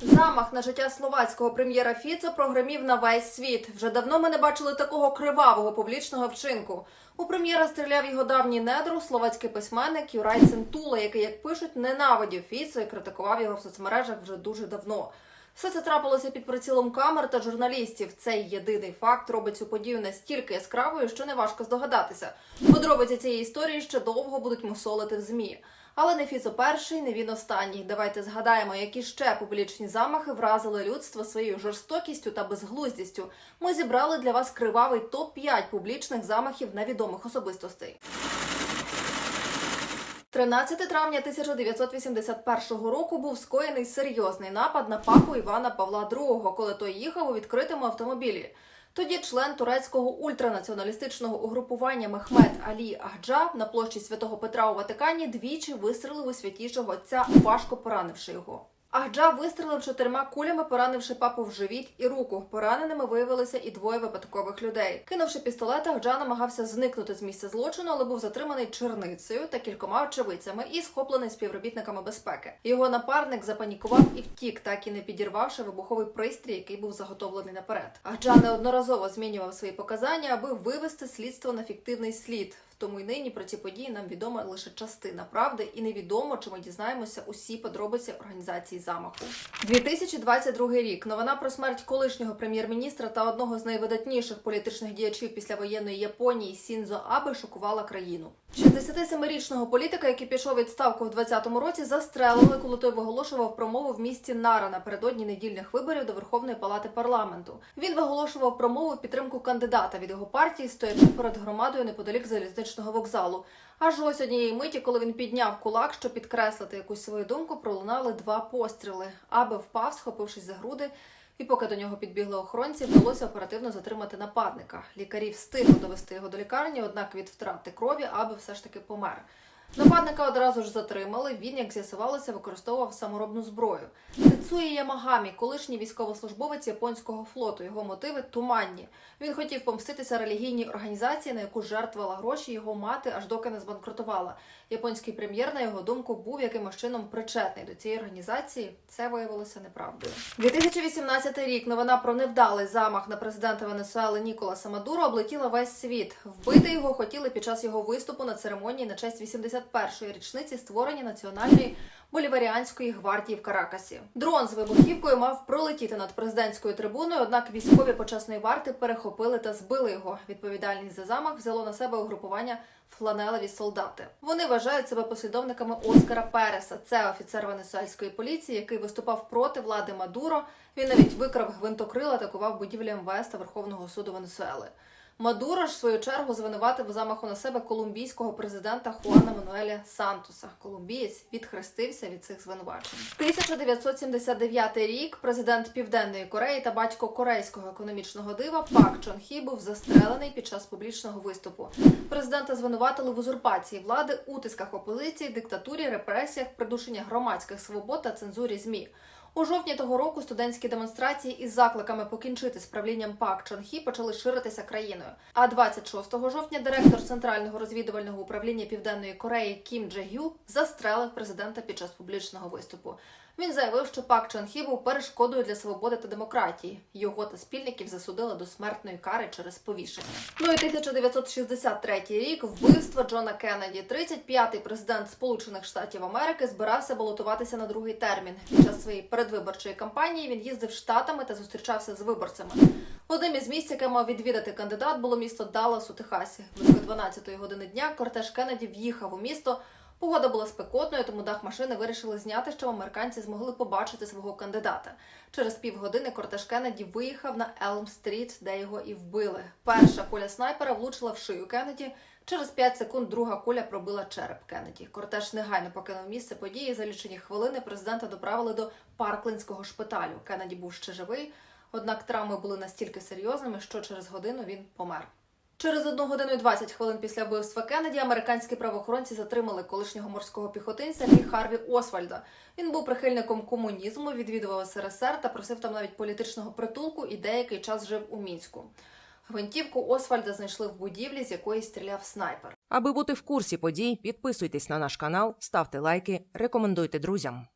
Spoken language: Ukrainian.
Замах на життя словацького прем'єра Фіцо прогремів на весь світ. Вже давно ми не бачили такого кривавого публічного вчинку. У прем'єра стріляв його давній недруг, словацький письменник Юрай Центула, який, як пишуть, ненавидів Фіцо і критикував його в соцмережах вже дуже давно. Все це трапилося під прицілом камер та журналістів. Цей єдиний факт робить цю подію настільки яскравою, що неважко здогадатися. Подробиці цієї історії ще довго будуть мусолити в змі. Але не Фіцо перший, не він останній. Давайте згадаємо, які ще публічні замахи вразили людство своєю жорстокістю та безглуздістю. Ми зібрали для вас кривавий топ 5 публічних замахів на відомих особистостей. 13 травня 1981 року був скоєний серйозний напад на папу Івана Павла II, коли той їхав у відкритому автомобілі. Тоді член турецького ультранаціоналістичного угрупування Мехмед Алі Ахджа на площі Святого Петра у Ватикані двічі вистрелив у святішого отця, важко поранивши його. Ахджа вистрелив чотирма кулями, поранивши папу в живіт і руку. Пораненими виявилися і двоє випадкових людей. Кинувши пістолет, Ахджа намагався зникнути з місця злочину, але був затриманий черницею та кількома очевидцями і схоплений співробітниками безпеки. Його напарник запанікував і втік, так і не підірвавши вибуховий пристрій, який був заготовлений наперед. Ахджа неодноразово змінював свої показання, аби вивести слідство на фіктивний слід. Тому й нині про ці події нам відома лише частина правди, і невідомо, чи ми дізнаємося усі подробиці організації замаху. 2022 рік. Новина про смерть колишнього прем'єр-міністра та одного з найвидатніших політичних діячів післявоєнної Японії Сінзо Абе шокувала країну. 67-річного політика, який пішов відставку в 2020 році, застрелили, коли той виголошував промову в місті Нара напередодні недільних виборів до Верховної палати парламенту. Він виголошував промову в підтримку кандидата від його партії, стоячи перед громадою неподалік залізничного вокзалу. Аж ось однієї миті, коли він підняв кулак, щоб підкреслити якусь свою думку, пролунали два постріли. Аби впав, схопившись за груди. І поки до нього підбігли охоронці, вдалося оперативно затримати нападника. Лікарі встигли довести його до лікарні, однак від втрати крові аби все ж таки помер. Нападника одразу ж затримали. Він, як з'ясувалося, використовував саморобну зброю. Тецує Ямагамі, колишній військовослужбовець японського флоту. Його мотиви туманні. Він хотів помститися релігійній організації, на яку жертвувала гроші його мати, аж доки не збанкрутувала. Японський прем'єр, на його думку, був якимось чином причетний до цієї організації. Це виявилося неправдою. 2018 рік новина про невдалий замах на президента Венесуели Ніколаса Мадуро облетіла весь світ. Вбити його хотіли під час його виступу на церемонії на честь 81-ї річниці створення національної боліваріанської гвардії в Каракасі. Дрон з вибухівкою мав пролетіти над президентською трибуною, однак військові почесної варти перехопили та збили його. Відповідальність за замах взяло на себе угрупування фланелеві солдати. Вони вважають себе послідовниками Оскара Переса. Це офіцер венесуельської поліції, який виступав проти влади Мадуро. Він навіть викрав гвинтокрил, атакував будівлі МВС та Верховного суду Венесуели. Мадуро ж в свою чергу звинуватив у замаху на себе колумбійського президента Хуана Мануеля Сантоса. Колумбієць відхрестився від цих звинувачень. 1979 рік президент Південної Кореї та батько корейського економічного дива Пак Чон Хі був застрелений під час публічного виступу. Президента звинуватили в узурпації влади, утисках опозиції, диктатурі, репресіях, придушення громадських свобод та цензурі змі. У жовтні того року студентські демонстрації із закликами покінчити з правлінням Пак Чанхі почали ширитися країною. А 26 жовтня директор центрального розвідувального управління Південної Кореї Кім Дже Гю застрелив президента під час публічного виступу. Він заявив, що Пак Чон був перешкодою для свободи та демократії. Його та спільників засудили до смертної кари через повішення. Ну і 1963 рік вбивство Джона Кеннеді. 35-й президент Сполучених Штатів Америки збирався балотуватися на другий термін. Під час своєї передвиборчої кампанії він їздив штатами та зустрічався з виборцями. Одним із місць, яке мав відвідати кандидат, було місто Даллас у Техасі. Близько 12-ї години дня кортеж Кеннеді в'їхав у місто. Погода була спекотною, тому дах машини вирішили зняти, щоб американці змогли побачити свого кандидата. Через півгодини кортеж Кеннеді виїхав на Елм-стріт, де його і вбили. Перша куля снайпера влучила в шию Кеннеді. Через 5 секунд друга куля пробила череп Кеннеді. Кортеж негайно покинув місце події. За лічені хвилини президента доправили до Парклинського шпиталю. Кеннеді був ще живий, однак травми були настільки серйозними, що через годину він помер. Через 1 годину і 20 хвилин після вбивства Кеннеді американські правоохоронці затримали колишнього морського піхотинця Лі Харві Освальда. Він був прихильником комунізму, відвідував СРСР та просив там навіть політичного притулку і деякий час жив у мінську. Гвинтівку Освальда знайшли в будівлі, з якої стріляв снайпер. Аби бути в курсі подій, підписуйтесь на наш канал, ставте лайки, рекомендуйте друзям.